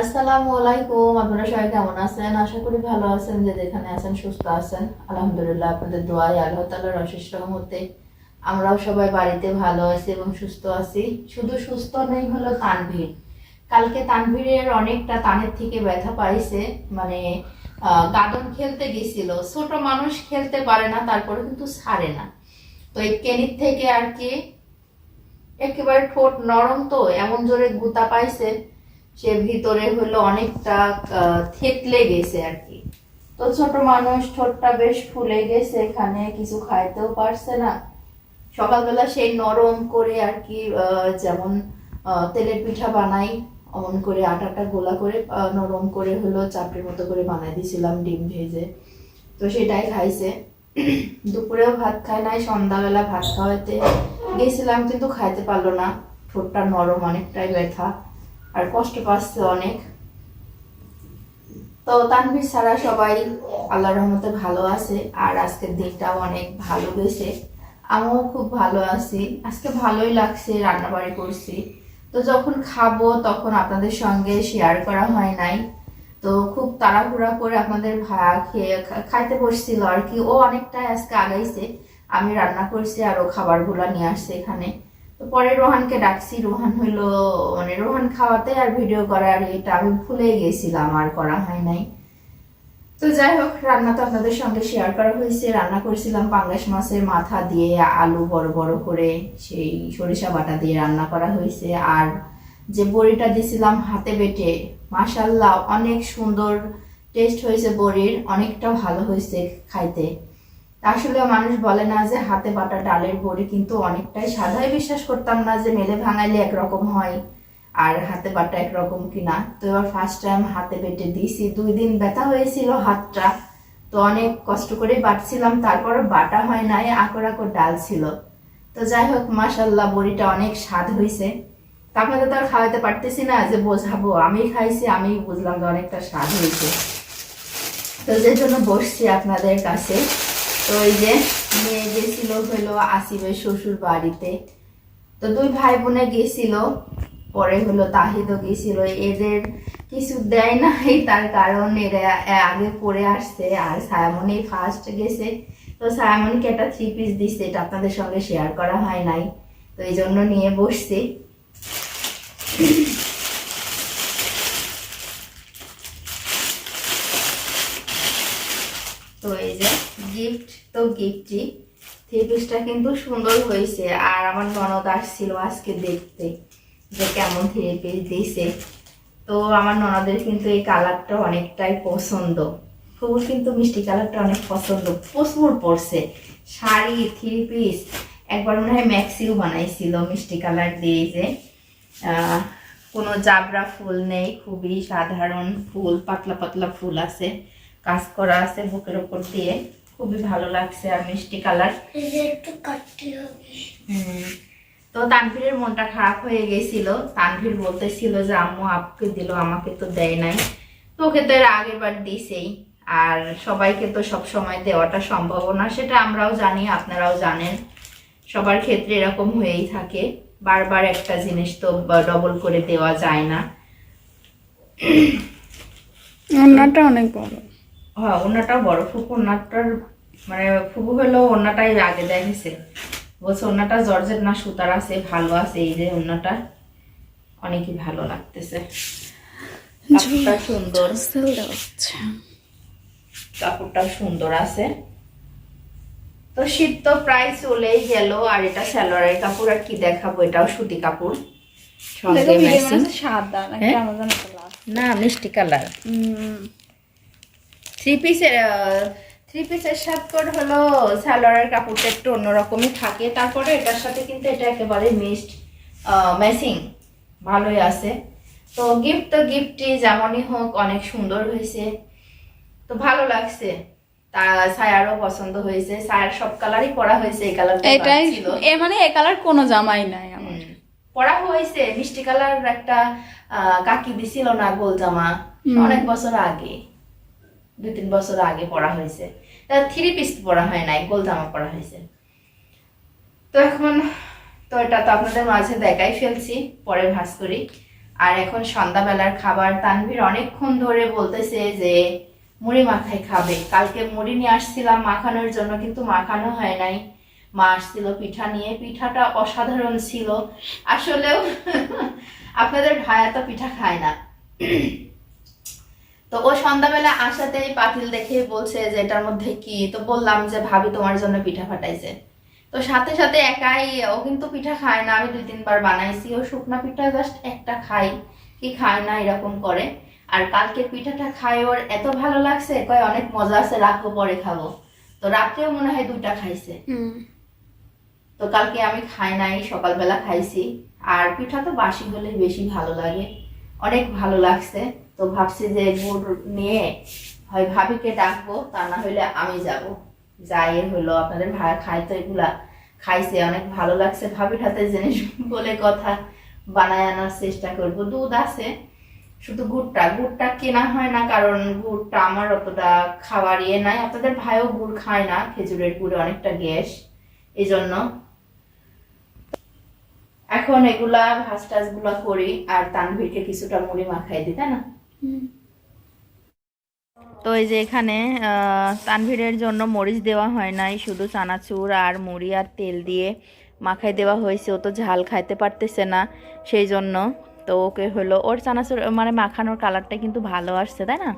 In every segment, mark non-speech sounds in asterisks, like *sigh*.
আসসালামু আলাইকুম, আপনারা সবাই কেমন আছেন? আশা করি ভালো আছেন, যে যেখানে আছেন সুস্থ আছেন। আলহামদুলিল্লাহ, আপনাদের দোয়াই আল্লাহ তালার অশেষ রহমতে। আমরাও সবাই বাড়িতে ভালো আছি এবং সুস্থ আছি। শুধু সুস্থ নেই হলো তানভীর। কালকে তানভীরের অনেকটা তানের থেকে ব্যথা পাইছে মানে গাদন খেলতে গেছিল। ছোট মানুষ খেলতে পারে না, তারপরে কিন্তু ছাড়ে না। তো এই কেনির থেকে আর কি, একেবারে ঠোঁট নরম তো, এমন জোরে গুতা পাইছে। সে ভিতরে হলো অনেকটা থেতলে গেছে আর কি। তো ছোট মানুষ ঠোঁটটা বেশ ফুলে গেছে, এখানে কিছু খাইতেও পারছে না। সকালবেলা সেই নরম করে আর কি যেমন তেলের পিঠা বানাই, অমন করে আটাটা গোলা করে নরম করে হলো চাপড়ির মতো করে বানাই দিয়েছিলাম ডিম ভেজে। তো সেটাই খাইছে। দুপুরেও ভাত খায় নাই, সন্ধ্যাবেলা ভাত খাওয়াতে গেছিলাম, কিন্তু খাইতে পারল না। ঠোঁটটা নরম, অনেকটাই ব্যথা। আর কষ্ট পাচ্ছে অনেক। তো তানভীর ছাড়া সবাই আল্লাহর রহমতে ভালো আছে, আর আজকের দিনটাও অনেক ভালো গেছে। আমিও খুব ভালো আছি। আজকে ভালোই লাগছে, রান্নাবাড়ি করছি। তো যখন খাব তখন আপনাদের সঙ্গে শেয়ার করা হয় নাই। তো খুব তাড়াহুড়া করে আপনাদের ভাড়া খেয়ে খাইতে বসছিল আর কি। ও অনেকটাই আজকে আগাইছে। আমি রান্না করছি আর ও খাবারগুলা নিয়ে আসছে এখানে। তো পরে রোহানকে ডাকছি। রোহান হইল মানে রোহান খাওয়াতে আর ভিডিও করার এটা আমি ভুলে গেছিলাম, আর করা হয় নাই। তো যাই হোক, রান্না তো আপনাদের সঙ্গে শেয়ার করা হয়েছে। রান্না করেছিলাম পাঙ্গাস মাছের মাথা দিয়ে আলু বড় বড় করে, সেই সরিষা বাটা দিয়ে রান্না করা হয়েছে। আর যে বড়িটা দিছিলাম হাতে বেটে মাশাল্লাহ অনেক সুন্দর টেস্ট হয়েছে বড়ির, অনেকটা ভালো হয়েছে খাইতে। আসলে মানুষ বলে না যে হাতে বাটা ডালের বড়ি কিন্তু অনেকটাই সাদাই বিশ্বাস করতাম না যে মেলে ভাঙাইলে একরকম হয় আর হাতে বাটা একরকম কিনা। তো এবার ফার্স্ট টাইম হাতে বেটে দিয়েছি। দুই দিন ব্যথা হয়েছিল হাতটা। তো অনেক কষ্ট করে বাটছিলাম। তারপর বাটা হয় নাই, আকর আকর ডাল ছিল। তো যাই হোক মাসাল্লাহ বড়িটা অনেক স্বাদ হয়েছে। তা তো আর খাওয়াতে পারতেছি না যে বোঝাবো। আমি খাইছি, আমি বুঝলাম যে অনেকটা স্বাদ হয়েছে। তো যে জন্য বসছি আপনাদের কাছে। তো ওই যে মেয়ে গেছিল হলো আসিবের শ্বশুর বাড়িতে। তো দুই ভাই বোনে গেছিল, পরে হলো তাহিদও গেছিল। এদের কিছু দেয় নাই, তার কারণ এরা আগে পরে আসছে আর সায়ামনি ফার্স্ট গেছে। তো সায়ামনিকে একটা থ্রি পিস দিচ্ছে এটা আপনাদের সঙ্গে শেয়ার করা হয় নাই। তো এই জন্য নিয়ে বসছি তো এই যে গিফট থ্রি পিসটা কিন্তু সুন্দর হয়েছে। আর আমার ননদ আসছিল আজকে দেখতে যে কেমন থ্রি পিস তো আমার ননদের কিন্তু এই কালারটা অনেকটাই পছন্দ। ফুল কিন্তু মিষ্টি কালারটা অনেক পছন্দ। প্রচুর পড়ছে। শাড়ি থ্রি পিস একবার মনে হয় ম্যাক্সিও বানাইছিল মিষ্টি কালার দিয়ে যে। কোনো জাবরা ফুল নেই, খুবই সাধারণ ফুল, পাতলা পাতলা ফুল আছে। কাজ করা আছে বুকের ওপর দিয়ে। খুবই ভালো লাগছে আর মিষ্টি কালার। একটু কাটতে হবে। হুম, তো তানভীরের মনটা খারাপ হয়ে গেছিল। তানভীর বলতেছিল যে আম্মু আপকে দিল আমাকে তো দেয় নাই। তো ওকে তো এর আগের বার দিছেই। আর সবাইকে তো সব সময় দেওয়াটা সম্ভব না সেটা আমরাও জানি আপনারাও জানেন। সবার ক্ষেত্রে এরকম হয়েই থাকে। বারবার একটা জিনিস তো ডবল করে দেওয়া যায় না। রান্নাটা অনেক বড় হ্যাঁ ওনাটাও বড়। ফুপু ওনাটার মানে ফুপু হলো ওনাটাই আগে দেখেছে বলছে ওনাটা জর্জেট না সুতার আছে ভালো আছে এই যে ওনাটা অনেকই ভালো লাগতেছে। সুন্দর। কাপড়টা সুন্দর আছে। তো শীত তো প্রায় চলেই গেল আর এটা সালোয়ারের কাপড় আর কি দেখাবো এটাও সুতি কাপড়। সাদা হ্যাঁ? না মিষ্টি কালার। থ্রি পিসের থ্রি পিসের সাথে হলো সালোয়ারের কাপড়টা একটু অন্যরকমই থাকে। তারপরে এটার সাথে কিন্তু এটা একেবারে মিক্সড ম্যাচিং ভালোই আছে। তো গিফট তো গিফটই যেমনই হোক অনেক সুন্দর হয়েছে। তো ভালো লাগছে। পছন্দ হয়েছে। সায়ার সব কালারই পরা হয়েছে এই কালারটা এটাই এ মানে কালার কোনো জামাই নাই আমার। পরা হয়েছে মিষ্টি কালার একটা আহ, কাকি দিছিল না গোল জামা অনেক বছর আগে। দুই তিন বছর আগে পড়া হয়েছে। তা থ্রি পিস পরা হয় নাই গোল জামা পরা হয়েছে। তো এখন, তো এটা তো আপনাদের মাঝে দেখাই ফেলছি, পরে ভাস করি। আর এখন সন্ধ্যাবেলার খাবার তানভীর অনেকক্ষণ ধরে বলতেছে যে, মুড়ি মাখাই খাবে। কালকে মুড়ি নিয়ে আসছিলাম মাখানোর জন্য, কিন্তু মাখানো হয় নাই। মা আসছিল পিঠা নিয়ে। পিঠাটা অসাধারণ ছিল। আসলেও, *laughs* আপনাদের ভাইয়া তো পিঠা খায় না। তো ও সন্ধ্যাবেলা আসাতেই পাতিল দেখে বলছে যে এটার মধ্যে কি? তো বললাম যে ভাবি তোমার জন্য পিঠা ফাটাইছে। তো সাথে সাথে একাই ও কিন্তু পিঠা খায় না। আমি দুই তিনবার বানাইছি। ও শুকনা পিঠা জাস্ট একটা খাই কি খায় না এরকম করে। আর কালকে পিঠাটা খাই ওর এত ভালো লাগছে কয় অনেক মজা আছে রাখব পরে খাব। তো রাত্রেও মনে হয় দুইটা খাইছে। তো কালকে আমি খাই নাই সকালবেলা খাইছি। আর পিঠা তো বাসি হলে বেশি ভালো লাগে। অনেক ভালো লাগছে। তো ভাবছি যে গুড় নিয়ে হয় ভাবিকে ডাকবো, তা না হইলে আমি যাব। যাই হলো আপনাদের ভাই খাই তো এগুলা। খাইছে, অনেক ভালো লাগছে ভাবির হাতে জিনিস বলে কথা বানায় আনার চেষ্টা করব। দুধ আছে, শুধু গুড়টা। গুড়টা কেনা হয় না, কারণ গুড়টা আমার অতটা খাওয়ার ইয়ে নাই। আপনাদের ভাইও গুড় খায় না, খেজুরের গুড়ে অনেকটা গ্যাস এই জন্য এখন এগুলা ভাজ টাজগুলা করি, আর তানভীরকে কিছুটা মুড়ি মাখাই দিই, তাই না? তো এই যে এখানে তানভীরের জন্য মরিচ দেওয়া হয় নাই, শুধু চানাচুর আর মুড়ি আর তেল দিয়ে মাখাই দেওয়া হয়েছে। ও তো ঝাল খাইতে পারতেছে না সেই জন্য। তো ওকে হলো, ওর চানাচুর মানে মাখানোর কালারটা কিন্তু ভালো আসছে, তাই না?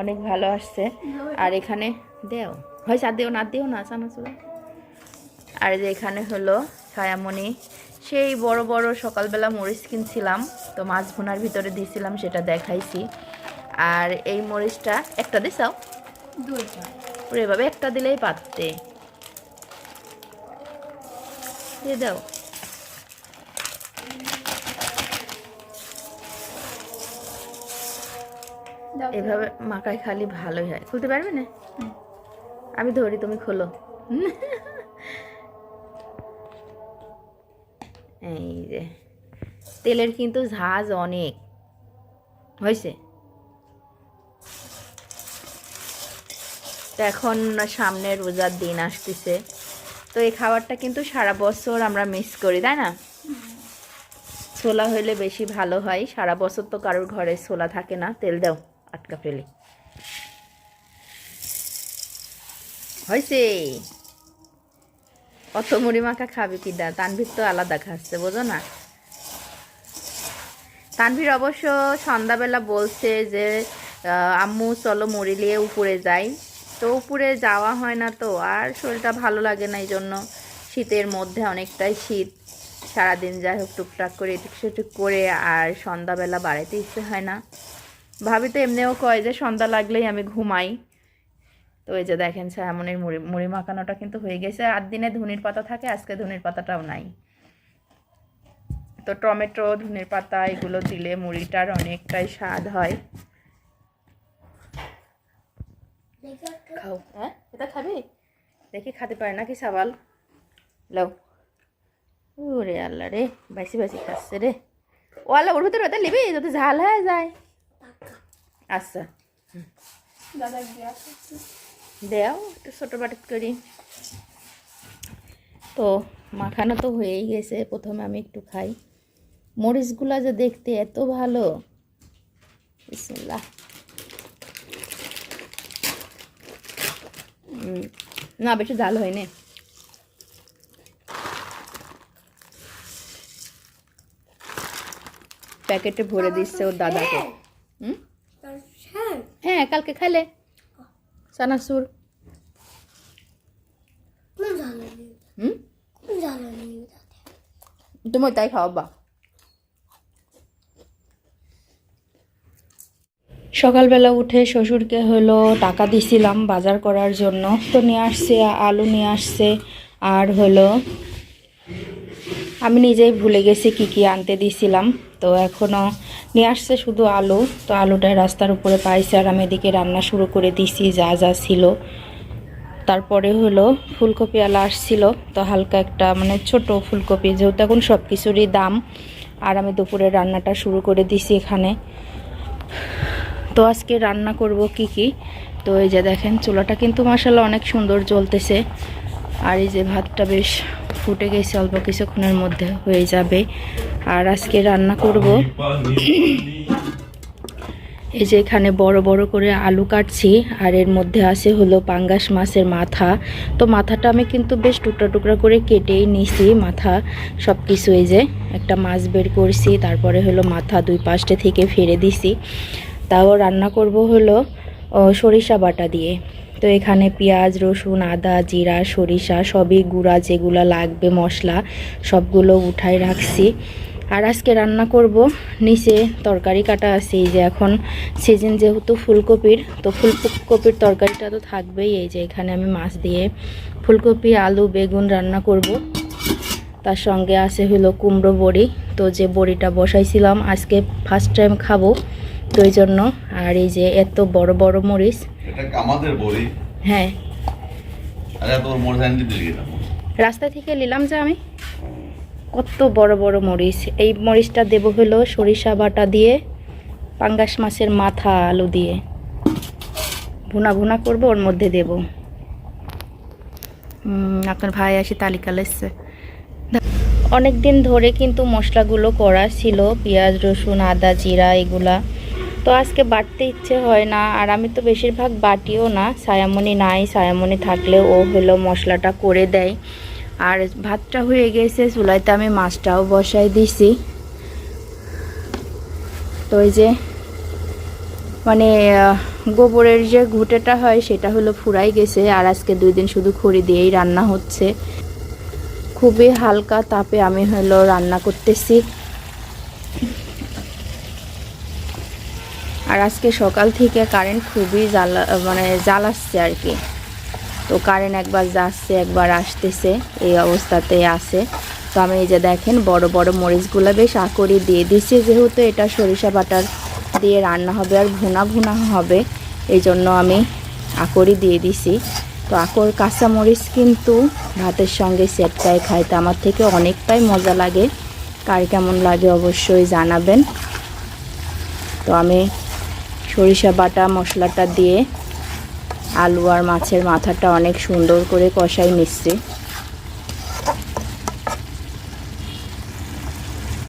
অনেক ভালো আসছে। আর এখানে দেও। হয় আর দিও না দিও না চানাচুর। আর যে এখানে হলো ছায়ামণি সেই বড় বড় সকালবেলা মরিচ কিনছিলাম তো মাছ ভুনার ভিতরে দিয়েছিলাম সেটা দেখাইছি। আর এই মরিচটা একটা দিছাও দুইটা। বাবা একটা দিলেই পারতে। দিয়ে দাও। এভাবে মাকাই খালি ভালোই হয়। খুলতে পারবে না? আমি ধরি তুমি খোলো। *laughs* এই যে, তেলের কিন্তু ঝাঁজ অনেক। হয়েছে? তো এখন সামনে রোজার দিন আসতেছে। তো এই খাবারটা কিন্তু সারা বছর আমরা মিস করি, তাই না? ছোলা হইলে বেশি ভালো হয়। সারা বছর তো কারোর ঘরে ছোলা থাকে না। তেল দাও, আটকা ফেলে। হয়েছে? অত মুড়ি মাখা খাবে কি দা তানভীর তো আলাদা খাচ্ছে, বোঝো না? তানভীর অবশ্য সন্ধ্যাবেলা বলছে যে আম্মু, চলো মুড়ি নিয়ে উপরে যাই। তো উপরে যাওয়া হয় না তো, আর শরীরটা ভালো লাগে না এই জন্য শীতের মধ্যে অনেকটাই শীত। সারাদিন যাই হোক, টুকটাক করে এটুক সেটুক করে, আর সন্ধ্যাবেলা বাড়াইতে ইচ্ছে হয় না। ভাবি তো এমনিও কয় যে, সন্ধ্যা লাগলেই আমি ঘুমাই। তো এই যে দেখেন ছায়ামনির মুড়ি মুড়ি মাখানোটা কিন্তু হয়ে গেছে। আর দিনে ধনির পাতা থাকে আজকে ধনির পাতাটাও নাই। তো টমেটো ধনের পাতা এগুলো দিলে মুড়িটার অনেকটাই স্বাদ হয়। খাও হ্যাঁ? এটা খাবি? দেখি খেতে পারে নাকি সাবাল? লাও। ওরে আল্লাহ রে বাইসি বাইসি খাচ্ছে রে। ও আল্লাহ ওর ভিতরে ওটা নিবি? যদি ঝাল হয়ে যায়। আচ্ছা। দাদা দেও একটু ছোটো বাটিত করি। তো মাখানো তো হয়েই গেছে প্রথমে আমি একটু খাই। মরিচগুলা যে দেখতে এত ভালো। বিসমিল্লাহ। না বেশি ঝাল হয়নি প্যাকেটে ভরে দিচ্ছে ওর দাদাকে। হ্যাঁ, হ্যাঁ কালকে খাইলে। চানাচুর কোন হুম কোন জ্বালানি তাতে? তুমি তাই খাওয়াবা সকালবেলা উঠে শ্বশুরকে হলো টাকা দিছিলাম বাজার করার জন্য। তো নিয়ে আসছে আলু নিয়ে আসছে আর হলো আমি নিজেই ভুলে গেছি কি কি আনতে দিছিলাম। তো এখনও নিয়ে আসছে শুধু আলু। তো আলুটা রাস্তার উপরে পাইছে আর আমি এদিকে রান্না শুরু করে দিছি যা যা ছিল। তারপরে হলো ফুলকপি আলা আসছিল। তো হালকা একটা মানে ছোট ফুলকপি, যেহেতু এখন সব কিছুরই দাম। আর আমি দুপুরে রান্নাটা শুরু করে দিছি এখানে। তো আজকে রান্না করব কি কি? তো এই যে দেখেন, চুলাটা কিন্তু মাসাল্লাহ অনেক সুন্দর জ্বলতেছে। আর এই যে ভাতটা বেশ ফুটে গেছে অল্প কিছুক্ষণের মধ্যে হয়ে যাবে। আর আজকে রান্না করব। এই যে এখানে বড় বড় করে আলু কাটছি, আর এর মধ্যে আছে হলো পাঙ্গাস মাছের মাথা। তো মাথাটা আমি কিন্তু বেশ টুকরা টুকরা করে কেটেই নিছি, মাথা সব কিছু এই যে একটা মাছ বের করছি, তারপরে হলো মাথা দুই পাশটা থেকে ফেলে দিছি। তাও রান্না করব হলো সরিষা বাটা দিয়ে। তো এখানে পেঁয়াজ, রসুন, আদা, জিরা, সরিষা সবই গুঁড়া যেগুলো লাগবে, মশলা সবগুলো উঠাই রাখছি। আর আজকে রান্না করব, নিচে তরকারি কাটা আছে, এই যে এখন সিজন যেহেতু ফুলকপির, তো ফুলকপির তরকারিটা তো থাকবেই, এই যে এখানে আমি মাছ দিয়ে ফুলকপি, আলু, বেগুন রান্না করব। তার সঙ্গে আছে হলো কুমড়ো বড়ি, তো যে বড়িটা বসাইছিলাম, আজকে ফার্স্ট টাইম খাব। তো এই জন্য। আর এই যে এত বড় বড় মরিচ। এটা আমাদের বড়ি? হ্যাঁ। রাস্তা থেকে নিলাম যে আমি। কত বড় বড় মরিচ। এই মরিচটা দেবো হলো সরিষা বাটা দিয়ে পাঙ্গাস মাছের মাথা আলু দিয়ে। ভুনা ভুনা করব ওর মধ্যে দেব। আপনার ভাই আসি তালিকা লেসছে অনেক দিন ধরে কিন্তু মশলাগুলো করা ছিল। পেঁয়াজ রসুন আদা জিরা এগুলা। তো আজকে বাটতে ইচ্ছে হয় না, আর আমি তো বেশিরভাগ বাটিও না সায়ামনি নাই সায়ামনি থাকলে ও হলো মশলাটা করে দেয়। আর ভাতটা হয়ে গেছে চুলাইতে আমি মাছটাও বসাই দিছি। তো এই যে মানে গোবরের যে ঘুঁটেটা হয়, সেটা হলো ফুরাই গেছে, আর আজকে দুই দিন শুধু খড়ি দিয়েই রান্না হচ্ছে। খুবই হালকা তাপে আমি হলো রান্না করতেছি। আর আজকে সকাল থেকে কারেন্ট খুবই জ্বালা মানে জ্বালাচ্ছে আর কি। তো কারেন্ট একবার যাচ্ছে, একবার আসতেছে, এই অবস্থাতে আছে। তো আমি এই যে দেখেন, বড় বড় মরিচগুলো বেশ আকরি দিয়ে দিচ্ছি। যেহেতু এটা সরিষা বাটার দিয়ে রান্না হবে আর ভুনা ভুনা হবে, এই জন্য আমি আকরি দিয়ে দিছি। তো আকর কাঁচা মরিচ কিন্তু ভাতের সঙ্গে সেটটাই খাইতে আমার থেকে অনেকটাই মজা লাগে। কার কেমন লাগে অবশ্যই জানাবেন। তো আমি সরিষা বাটা মশলাটা দিয়ে আলু আর মাছের মাথাটা অনেক সুন্দর করে কষাই নিচ্ছি।